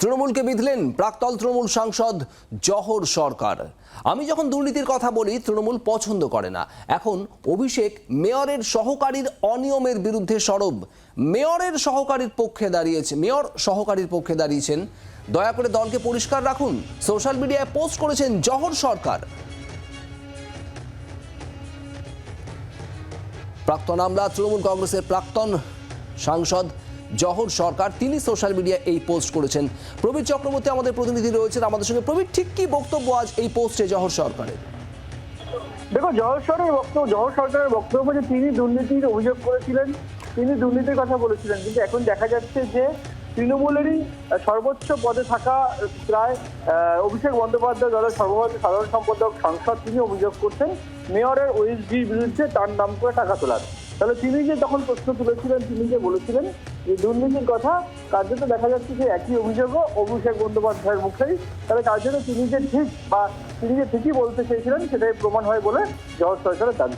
তৃণমূলকে বিধলেন প্রাক্তল তৃণমূল সাংসদ জহর সরকার। আমি যখন দুর্নীতির কথা বলি, তৃণমূল পছন্দ করে না। এখন অভিষেক মেয়রের সহকারীর অনিয়মের বিরুদ্ধে সরব। মেয়রের সহকারীর পক্ষে দাঁড়িয়েছে, মেয়র সহকারীর পক্ষে দাঁড়িয়েছেন। দয়া করে দলকে পরিষ্কার রাখুন। সোশ্যাল মিডিয়ায় পোস্ট করেছেন জহর সরকার। প্রাক্তন আমলা, তৃণমূল কংগ্রেসের প্রাক্তন সাংসদ জহর সরকার তিনি সোশ্যাল মিডিয়ায় এই পোস্ট করেছেন। প্রবীর চক্রবর্তী আমাদের প্রতিনিধি রয়েছেন। আমাদের সঙ্গে প্রবীর, ঠিক কি বক্তব্য আজ এই পোস্টে জহর সরকারের? দেখো জহর সরকারের বক্তব্য, জহর সরকারের বক্তব্য যে তিনি দুর্নীতির অভিযোগ করেছিলেন, তিনি দুর্নীতির কথা বলেছিলেন। কিন্তু এখন দেখা যাচ্ছে যে তৃণমূলেরই সর্বোচ্চ পদে থাকা প্রায় অভিষেক বন্দ্যোপাধ্যায় দলের সর্বভারত সাধারণ সম্পাদক, সাংসদ তিনি অভিযোগ করছেন, মেয়রের ওএসডির বিরুদ্ধে তার নাম করে টাকা তোলার। তাহলে তিনি যে তখন প্রশ্ন তুলেছিলেন, তিনি যে বলেছিলেন যে দুর্নীতির কথা কার্যত দেখা যাচ্ছে যে একই অভিযোগও অভিষেক বন্দ্যোপাধ্যায়ের মুখেই। তাহলে কার্যত তিনি যে ঠিক বা তিনি যে ঠিকই বলতে চেয়েছিলেন, সেটাই প্রমাণ হয় বলে জহর সরকারের দাবি।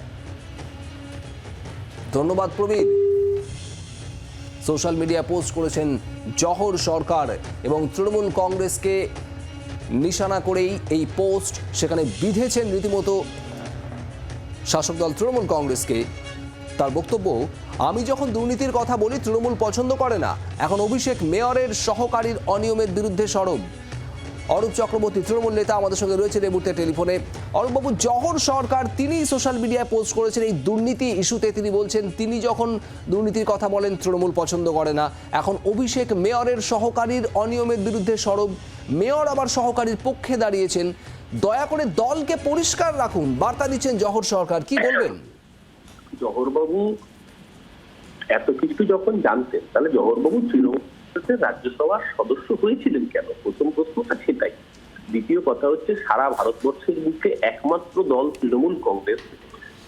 ধন্যবাদ প্রবীর। সোশ্যাল মিডিয়া পোস্ট করেছেন জহর সরকার এবং তৃণমূল কংগ্রেসকে নিশানা করেই এই পোস্ট সেখানে বিধেছেন রীতিমতো শাসক দল তৃণমূল কংগ্রেসকে। তার বক্তব্য আমি যখন দুর্নীতির কথা বলি, তৃণমূল পছন্দ করে না। এখন অভিষেক মেয়রের সহকারীর অনিয়মের বিরুদ্ধে সরব। অরূপ চক্রবর্তী, তৃণমূল নেতা আমাদের সঙ্গে রয়েছেন এই মুহূর্তে টেলিফোনে। অরূপবাবু, জহর সরকার তিনি সোশ্যাল মিডিয়ায় পোস্ট করেছেন, এই দুর্নীতি ইস্যুতে তিনি বলছেন, তিনি যখন দুর্নীতির কথা বলেন, তৃণমূল পছন্দ করে না। এখন অভিষেক মেয়রের সহকারীর অনিয়মের বিরুদ্ধে সরব। মেয়র আবার সহকারীর পক্ষে দাঁড়িয়েছেন। দয়া করে দলকে পরিষ্কার রাখুন। বার্তা দিচ্ছেন জহর সরকার। কি বলবেন? জহরবাবু এত কিছু যখন জানতেন, তাহলে জহরবাবু তৃণমূলের রাজ্যসভার সদস্য হয়েছিলেন কেন? প্রথম প্রশ্নটা সেটাই। দ্বিতীয় কথা হচ্ছে, সারা ভারতবর্ষের বুকে একমাত্র দল তৃণমূল কংগ্রেস।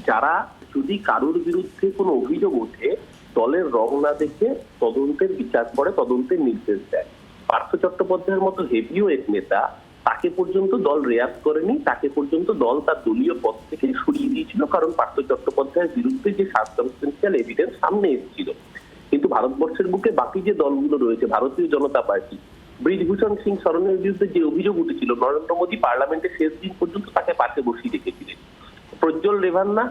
যারা যদি কারোর বিরুদ্ধে কোনো অভিযোগ ওঠে, দলের রং না দেখে তদন্তের বিচার করে, তদন্তের নির্দেশ দেয়। পার্থ চট্টোপাধ্যায়ের মতো হেভিও এক নেতা তাকে পর্যন্ত দল রেয়াজ করেনি, তাকে পর্যন্ত দল তার দলীয় পদ থেকে সরিয়ে দিয়েছিল, কারণ পার্থ চট্টোপাধ্যায়ের বিরুদ্ধে যে সার্কামস্টেন্সিয়াল এভিডেন্স সামনে এসেছিল। কিন্তু ভারতবর্ষের বুকে বাকি যে দলগুলো রয়েছে, ভারতীয় জনতা পার্টি, ব্রিজভূষণ সিং সরণের বিরুদ্ধে যে অভিযোগ উঠেছিল, নরেন্দ্র মোদী পার্লামেন্টের শেষ দিন পর্যন্ত তাকে পাশে বসিয়ে রেখেছিলেন। প্রজ্জ্বল রেভান্না,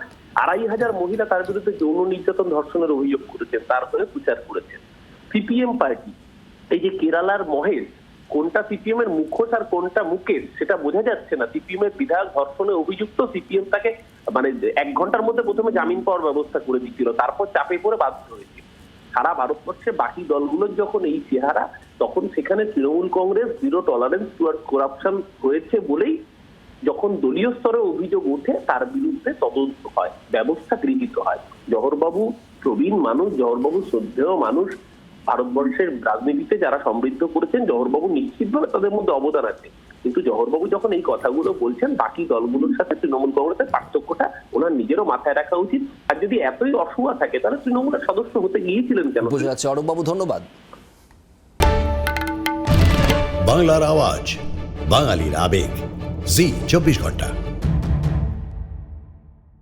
আড়াই হাজার মহিলা তার বিরুদ্ধে যৌন নির্যাতন ধর্ষণের অভিযোগ করেছেন তার হয়ে প্রচার করেছেন। সিপিএম পার্টি, এই যে কেরালার মহেশ কোনটা সিপিএম এর মুখোশ আর কোনটা মুকেশ সেটা বোঝা যাচ্ছে না। সিপিএম এর বিধায়ক ধর্ষণে অভিযুক্ত, সিপিএম তাকে মানে এক ঘণ্টার মধ্যে প্রথমে জামিন পাওয়ার ব্যবস্থা করে দিচ্ছিল তারপর চাপে পড়ে বাধ্য হয়েছে। সারা ভারতবর্ষে বাকি দলগুলোর যখন এই চেহারা, তখন সেখানে Trinamool Congress, zero tolerance, toward corruption হয়েছে বলেই যখন দলীয় স্তরে অভিযোগ ওঠে, তার বিরুদ্ধে তদন্ত হয়, ব্যবস্থা গৃহীত হয়। জহরবাবু প্রবীণ মানুষ, জহরবাবু শ্রদ্ধেয় মানুষ ভারতবর্ষের রাজনীতিতে যারা সমৃদ্ধ করেছেন জহরবাবু নিশ্চিতভাবে তাদের মধ্যে অবদান আছে। কিন্তু জহরবাবু যখন এই কথাগুলো বলছেন বাকি দলগুলোর সাথে তৃণমূল কংগ্রেসের পার্থক্যটা ওনার নিজেরও মাথায় রাখা উচিত। আর যদি এতই অসুয়া থাকে তাহলে তৃণমূলের সদস্য হতে গিয়েছিলেন কেন? বুঝে যাচ্ছে অরূপবাবু ধন্যবাদ। বাংলার আওয়াজ বাঙালির আবেগ। জি চব্বিশ ঘণ্টা।